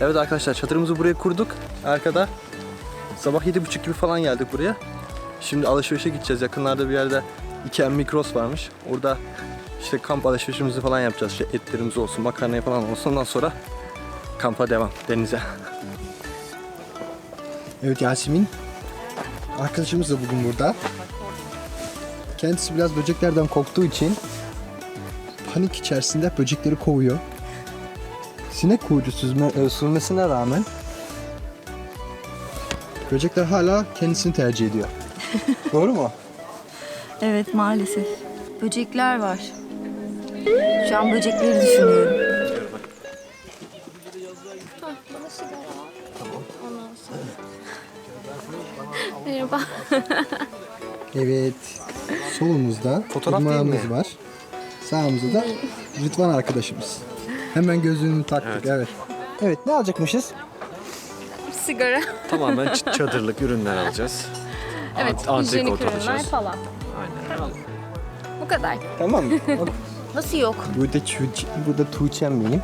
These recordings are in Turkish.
Evet arkadaşlar çadırımızı buraya kurduk. Arkada sabah yedi buçuk gibi falan geldik buraya. Şimdi alışverişe gideceğiz. Yakınlarda bir yerde Ikea Migros varmış. Orada işte kamp alışverişimizi falan yapacağız. İşte etlerimiz olsun, makarnaya falan olsun. Ondan sonra kampa devam denize. Evet Yasemin. Arkadaşımız da bugün burada. Kendisi biraz böceklerden korktuğu için panik içerisinde böcekleri kovuyor. Sinek kuyruğu süzme, e, sürmesine rağmen böcekler hala kendisini tercih ediyor. Doğru mu? Evet maalesef. Böcekler var. Şu an böcekleri düşünüyorum. Merhaba. Evet. Solumuzda Fotoğraf değil irmağımız mi? var. Sağımızda da Rıdvan arkadaşımız. Hemen gözlüğünü taktık evet. Evet, ne alacakmışız? Sigara. Tamamen ç- çadırlık ürünler alacağız. Evet, Ant- hijyenik antrikot ürünler alacağız. falan. Aynen. Bu kadar. Tamam mı? Nasıl yok? burada, Tuğçe, burada Tuğçe'm benim.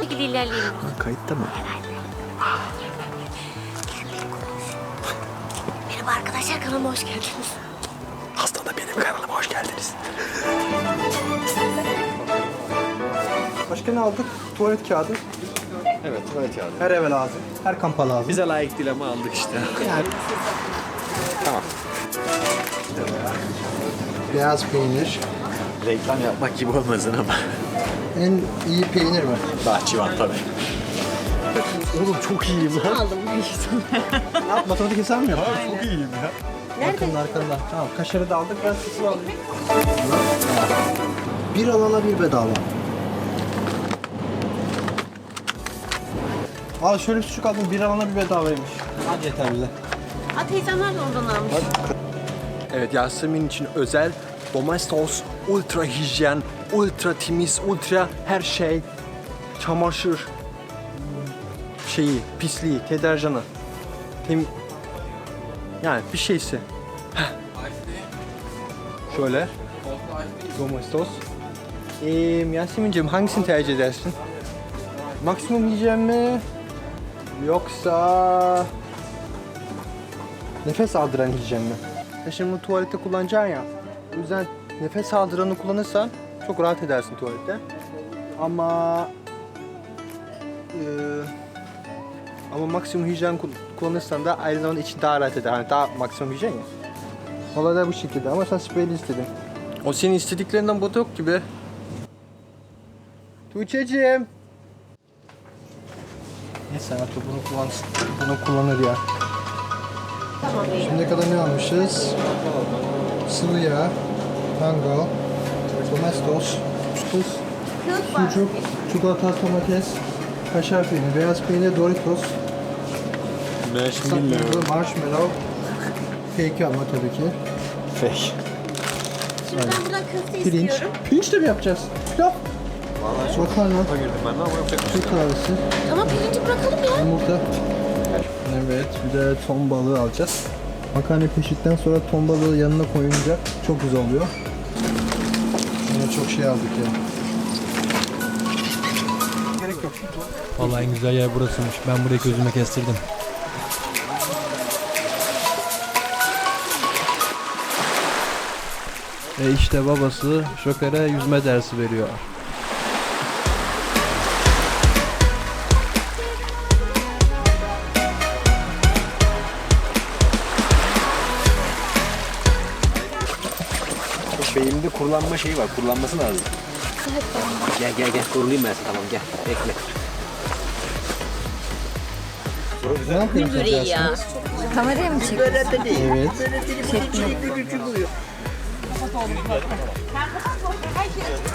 Peki ilerleyelim. Kayıtta mı? Merhaba arkadaşlar kanalıma hoş geldiniz. Aslında benim kanalıma hoş geldiniz. Başka ne aldık? Tuvalet kağıdı. Evet, tuvalet kağıdı. Her eve lazım. Her kampa lazım. Bize layık değil ama aldık işte. Yani tamam. beyaz peynir. Reklam yapmak gibi olmasın ama. En iyi peynir mi? Bahçıvan tabii. Oğlum çok iyiyim lan. Ne yap? Matematik hesabı mı yaptın? Çok iyiyim ya. Nerede? Arkanda arkanda. Tamam kaşarı da aldık. Ben kısmı alayım. Bir alana bir bedava. Al şöyle bir sucuk aldım. Bir alana bir bedavaymış. Hadi yeter bize. Ha teyzemler de oradan almış. Evet Yasemin için özel Domestos ultra hijyen, ultra temiz, ultra her şey. Çamaşır şeyi, pisliği, deterjanı. Tem yani bir şeysi. Heh. Şöyle. Domestos. Ee, Yasemin'ciğim hangisini tercih edersin? Maksimum hijyen mi? Yoksa nefes aldıran hijyen mi? Ya şimdi bunu tuvalette kullanacaksın ya. O yüzden nefes aldıranı kullanırsan çok rahat edersin tuvalette. Ama eee, ama maksimum hijyen kul- kullanırsan da aynı zamanda için daha rahat eder. Hani daha maksimum hijyen ya. Olay da bu şekilde ama sen spreyli istedin. O senin istediklerinden burada yok gibi. Tuğçe'cim. Neyse artık bunu kullansın. Bunu kullanır ya. Şimdiye kadar ne almışız? Sıvı yağ, mango, domestos, tuz, sucuk, çikolata, domates, kaşar peyniri, beyaz peynir, Doritos, saklı, marshmallow, fake ama tabii ki. Fake. Ben buradan köfte Pirinç. istiyorum. Pirinç de mi yapacağız? Pilav. Makarna, girdim ben de ama yapacak bir şey Türk kahvesi, Tamam pirinci bırakalım ya. yumurta. Evet, bir de ton balığı alacağız. Makarna piştikten sonra ton balığı yanına koyunca çok güzel oluyor. Yine çok şey aldık ya. Gerek yok. Vallahi en güzel yer burasıymış. Ben burayı gözüme kestirdim. E işte babası Joker'e yüzme dersi veriyor. Beynimde kurulanma şeyi var. Kurulanması lazım. Gel gel gel kurulayım ben sana tamam gel. Bekle. Ne yapıyorsun Böreği ya. Kameraya mı çekiyorsun? Evet.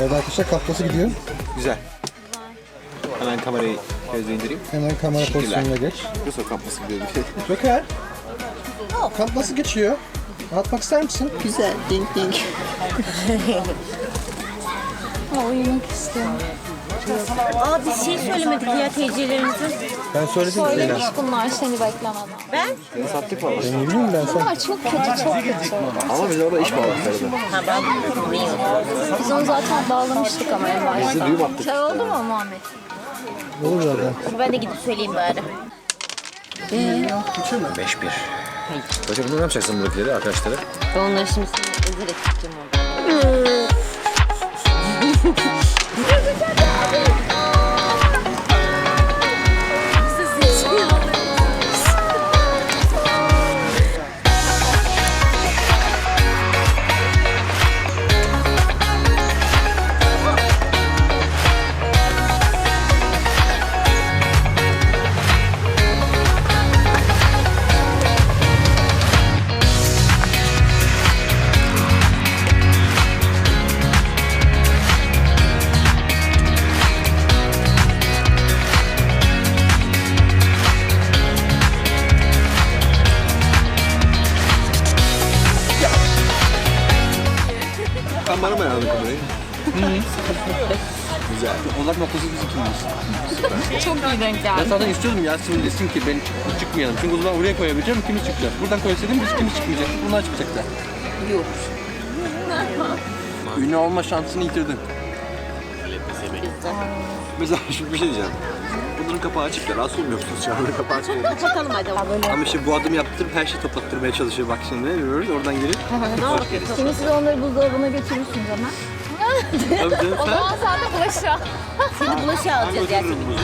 Evet arkadaşlar kaplası gidiyor. Güzel. Hemen kamerayı gözü indireyim. Hemen kamera Teşekkürler. pozisyonuna geç. Nasıl kapması gidiyor bir şey. Joker. Kamp nasıl geçiyor? Anlatmak ister misin? Güzel, ding ding. Uyumak istiyorum. Aa biz şey söylemedik ya teyzelerimizin. Ben söyledim ki Söylemiş Zeynep. bunlar seni beklemeden. Ben? Sattık valla. Ben ne bileyim ben sen. Bunlar çok kötü, çok kötü. Ama biz orada iş bağladık Ha ben. Biz onu zaten bağlamıştık ama en başta. Biz de düğüm attık. Çay oldu mu Muhammed? Olur zaten. Ben de gidip söyleyeyim bari. 5-1. Hocam ne yapacaksın buradakileri arkadaşları? Ben onları şimdi seni ezerek tutacağım orada. Bana mı ayarladın kamerayı? Güzel. Odak noktası biz ikimiz. Çok iyi denk Ben geldi. zaten istiyordum Yasemin desin ki ben çık- çıkmayalım. Çünkü o zaman oraya koyabileceğim ikimiz çıkacağız. Buradan koysaydım biz ikimiz çıkmayacaktık. Bunlar çıkacaklar. Yok. Ünlü olma şansını yitirdin. Mesela şimdi bir şey diyeceğim. Bunların kapağı açık ya. Rahatsız olmuyor musunuz şu anda kapağı açık olduğu için? Kapatalım hadi. Ama işte bu adımı yaptırıp her şeyi toplattırmaya çalışıyor. Bak şimdi görüyoruz oradan gelip. ne yapıyorsun? Şimdi siz onları buzdolabına götürürsünüz ama. Tabii canım O sen. zaman sen de bulaşığı al. Seni bulaşığı alacağız Yasemin.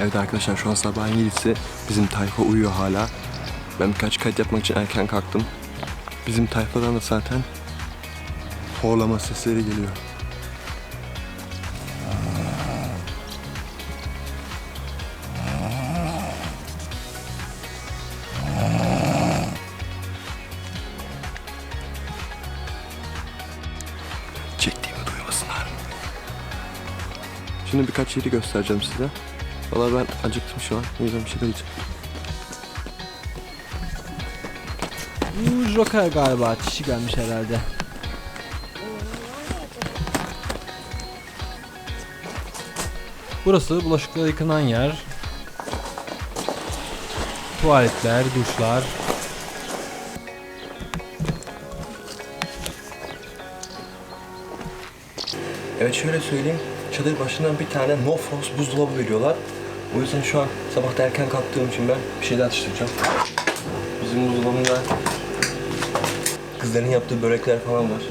Evet arkadaşlar şu an sabahın 7'si. Bizim tayfa uyuyor hala. Ben birkaç kayıt yapmak için erken kalktım. Bizim tayfadan da zaten horlama sesleri geliyor. Çektiğimi duymasınlar. Şimdi birkaç yeri göstereceğim size. Valla ben acıktım şu an. O yüzden bir şeyler yiyeceğim. Bu Joker galiba. Çişi gelmiş herhalde. Burası bulaşıkları yıkanan yer. Tuvaletler, duşlar. Evet şöyle söyleyeyim. Çadır başından bir tane no frost buzdolabı veriyorlar. O yüzden şu an sabah erken kalktığım için ben bir şeyler atıştıracağım. Bizim buzdolabında kızların yaptığı börekler falan var.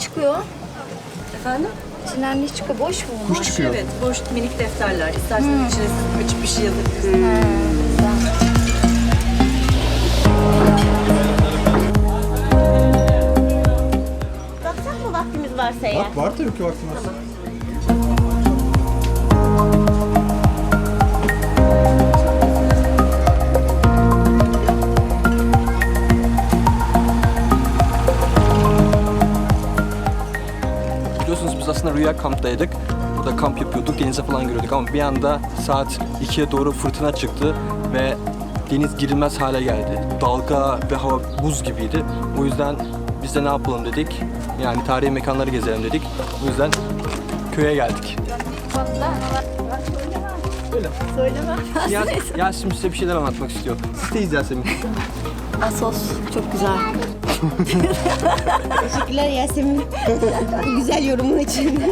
Çıkıyor? Efendim? İçinden ne çıkıyor? Boş mu? Kuş çıkıyor. Evet, boş minik defterler. İsterseniz içine siz açıp bir şey yazabilirsiniz. Baksak mı vaktimiz varsa eğer? Bak var tabii ki vaktimiz. Aslında Rüya kamptaydık. Burada kamp yapıyorduk, denize falan giriyorduk ama bir anda saat 2'ye doğru fırtına çıktı ve deniz girilmez hale geldi. Dalga ve hava buz gibiydi. O yüzden biz de ne yapalım dedik. Yani tarihi mekanları gezelim dedik. O yüzden köye geldik. Öyle. Söyleme. Yas, Yasemin size bir şeyler anlatmak istiyor. Siz de Yasemin. Asos çok güzel. Teşekkürler Yasemin. Güzel yorumun için.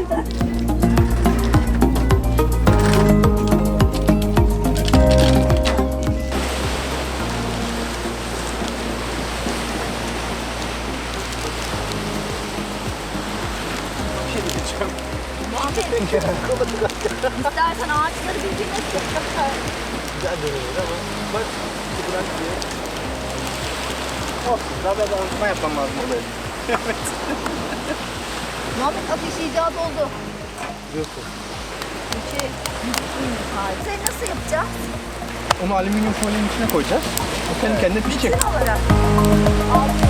Da arıtma yapmam lazım orada. Muhammed ateş icat oldu. Yok. Peki. Sen nasıl yapacağız? Onu alüminyum folyanın içine koyacağız. O kendi kendine pişecek. Bütün olarak. Hadi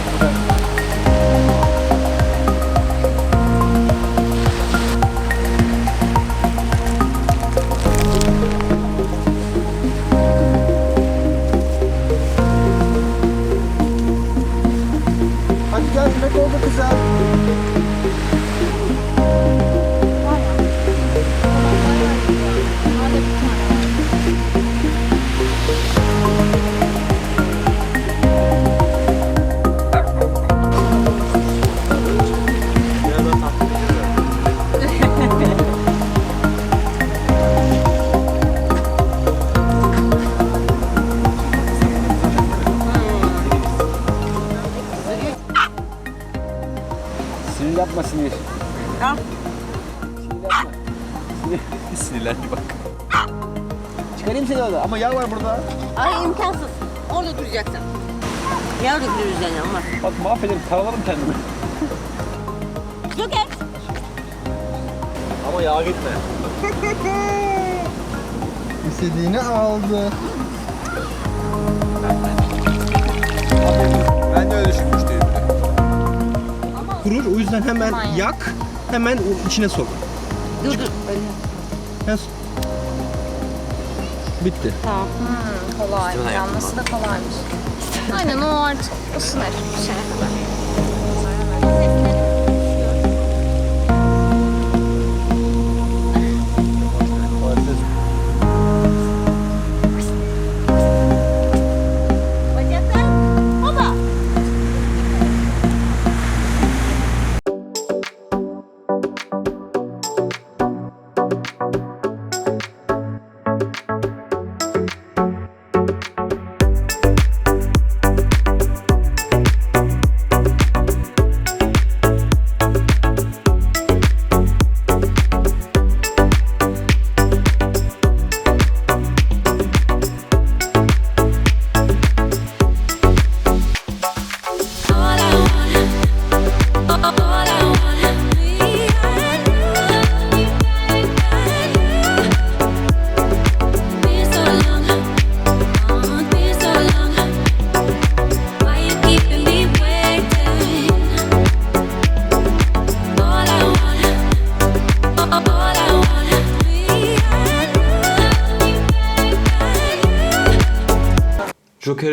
yağ var burada. Ay imkansız. Orada duracaksın. Yavru üzerine ama. Bak mahvederim taralarım kendimi. Joker. Ama yağ gitme. İstediğini aldı. Ben de öyle düşünmüştüm. Kurur o yüzden hemen yak, hemen içine sok. Dur dur. Hemen Bitti. Kolay. Yanması da kolaymış. Aynen o artık ısınır bir şeye kadar.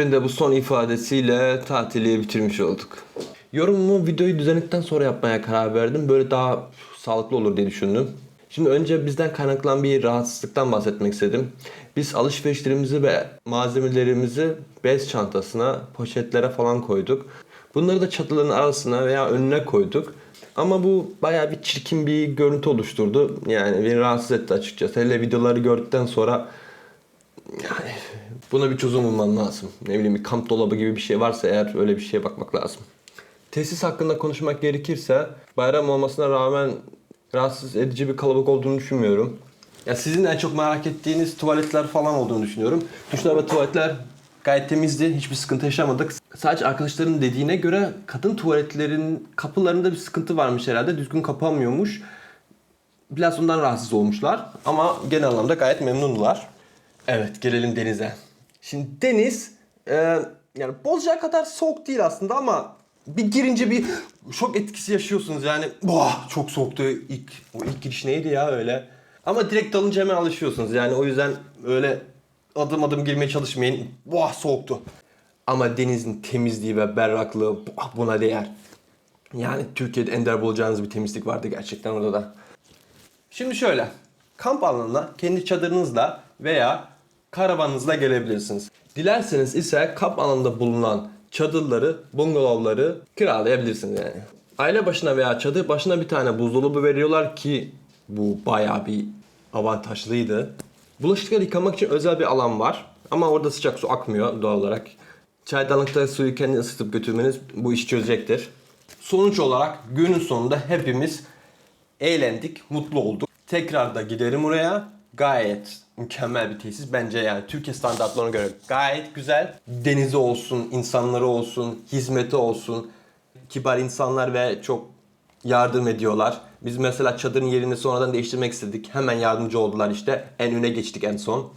Joker'in de bu son ifadesiyle tatili bitirmiş olduk. Yorumumu videoyu düzenledikten sonra yapmaya karar verdim. Böyle daha sağlıklı olur diye düşündüm. Şimdi önce bizden kaynaklanan bir rahatsızlıktan bahsetmek istedim. Biz alışverişlerimizi ve malzemelerimizi bez çantasına, poşetlere falan koyduk. Bunları da çatıların arasına veya önüne koyduk. Ama bu bayağı bir çirkin bir görüntü oluşturdu. Yani beni rahatsız etti açıkçası. Hele videoları gördükten sonra yani buna bir çözüm bulmam lazım. Ne bileyim bir kamp dolabı gibi bir şey varsa eğer öyle bir şeye bakmak lazım. Tesis hakkında konuşmak gerekirse bayram olmasına rağmen rahatsız edici bir kalabalık olduğunu düşünmüyorum. Ya sizin en çok merak ettiğiniz tuvaletler falan olduğunu düşünüyorum. Duşlar ve tuvaletler gayet temizdi. Hiçbir sıkıntı yaşamadık. Sadece arkadaşların dediğine göre kadın tuvaletlerin kapılarında bir sıkıntı varmış herhalde. Düzgün kapanmıyormuş. Biraz ondan rahatsız olmuşlar. Ama genel anlamda gayet memnundular. Evet gelelim denize. Şimdi deniz e, yani Bozcaada kadar soğuk değil aslında ama bir girince bir şok etkisi yaşıyorsunuz yani. Boah çok soğuktu ilk o ilk giriş neydi ya öyle. Ama direkt dalınca hemen alışıyorsunuz yani o yüzden öyle adım adım girmeye çalışmayın. Boah soğuktu. Ama denizin temizliği ve berraklığı boah, buna değer. Yani Türkiye'de ender bulacağınız bir temizlik vardı gerçekten orada da. Şimdi şöyle. Kamp alanına kendi çadırınızla veya karavanınızla gelebilirsiniz. Dilerseniz ise kamp alanında bulunan çadırları, bungalovları kiralayabilirsiniz yani. Aile başına veya çadır başına bir tane buzdolabı veriyorlar ki bu bayağı bir avantajlıydı. Bulaşıkları yıkamak için özel bir alan var. Ama orada sıcak su akmıyor doğal olarak. Çaydanlıkta suyu kendi ısıtıp götürmeniz bu işi çözecektir. Sonuç olarak günün sonunda hepimiz eğlendik, mutlu olduk. Tekrar da giderim oraya. Gayet mükemmel bir tesis. Bence yani Türkiye standartlarına göre gayet güzel. Denizi olsun, insanları olsun, hizmeti olsun. Kibar insanlar ve çok yardım ediyorlar. Biz mesela çadırın yerini sonradan değiştirmek istedik. Hemen yardımcı oldular işte. En öne geçtik en son.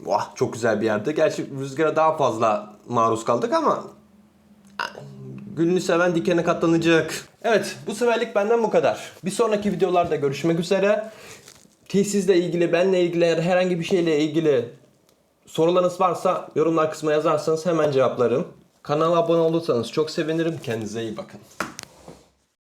Vah çok güzel bir yerdi. Gerçi rüzgara daha fazla maruz kaldık ama Gülünü seven dikene katlanacak. Evet bu seferlik benden bu kadar. Bir sonraki videolarda görüşmek üzere. Tesisle ilgili, benle ilgili ya da herhangi bir şeyle ilgili sorularınız varsa yorumlar kısmına yazarsanız hemen cevaplarım. Kanala abone olursanız çok sevinirim. Kendinize iyi bakın.